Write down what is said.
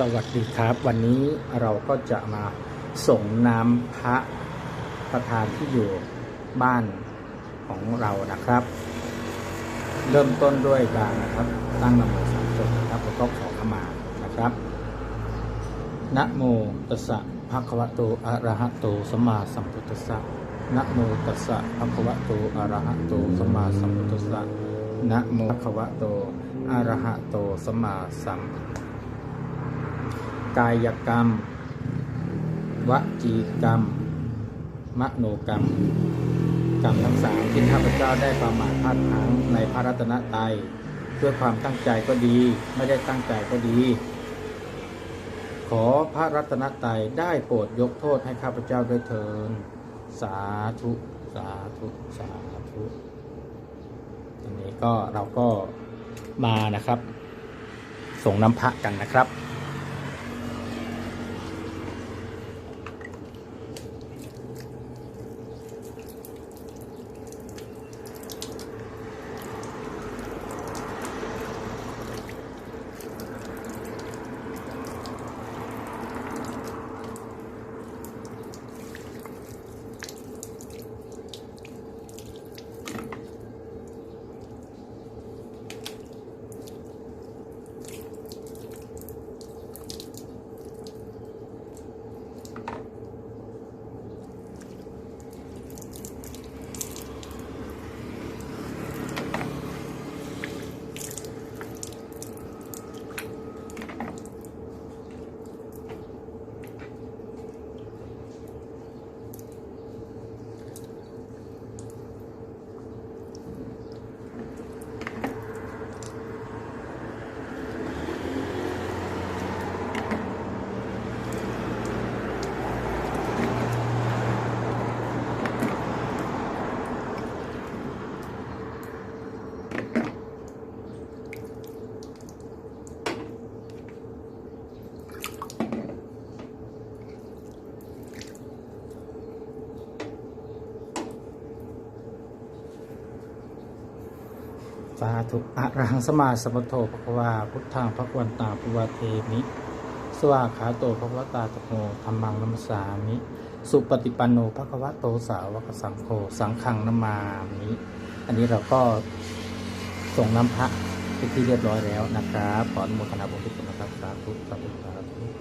สวัสดีครับ วันนี้เราก็จะมาส่งน้ำพระประธานที่อยู่บ้านของเรานะครับ เริ่มต้นด้วยการนะครับ ตั้งนโมสามจบนะครับแล้วก็ขอขมานะครับนะโมตัสสะภะคะวะโตอะระหะโตสัมมาสัมพุทธัสสะนะโมตัสสะภะคะวะโตอะระหะโตสัมมาสัมพุทธัสสะนะโมภะคะวะโตอะระหะโตสัมมาสัม กายกรรม วจีกรรม มโนกรรม กรรมทั้งสามที่ข้าพเจ้าได้ประมาทพลาดพลั้งในพระรัตนตรัยด้วยความตั้งใจก็ดี ไม่ได้ตั้งใจก็ดี ขอพระรัตนตรัยได้โปรดยกโทษให้ข้าพเจ้าด้วยเถินสาธุ สาธุ สาธุอันนี้ก็เราก็มานะครับ ส่งน้ำพระกันนะครับ สาธุอะระหังสมาสมุทโธภควาพุทธังพระวันตาภวเทมิ สวาขาโตภควตาตโมธรรมังนัมสามิ สุปฏิปันโนภควโตสาวกสังโฆสังฆังนามามิอันนี้เราก็ส่งน้ำพระเป็นที่เรียบร้อยแล้วนะครับขออนุโมทนาบุญทุกคนนะครับสาธุสาธุสาธุ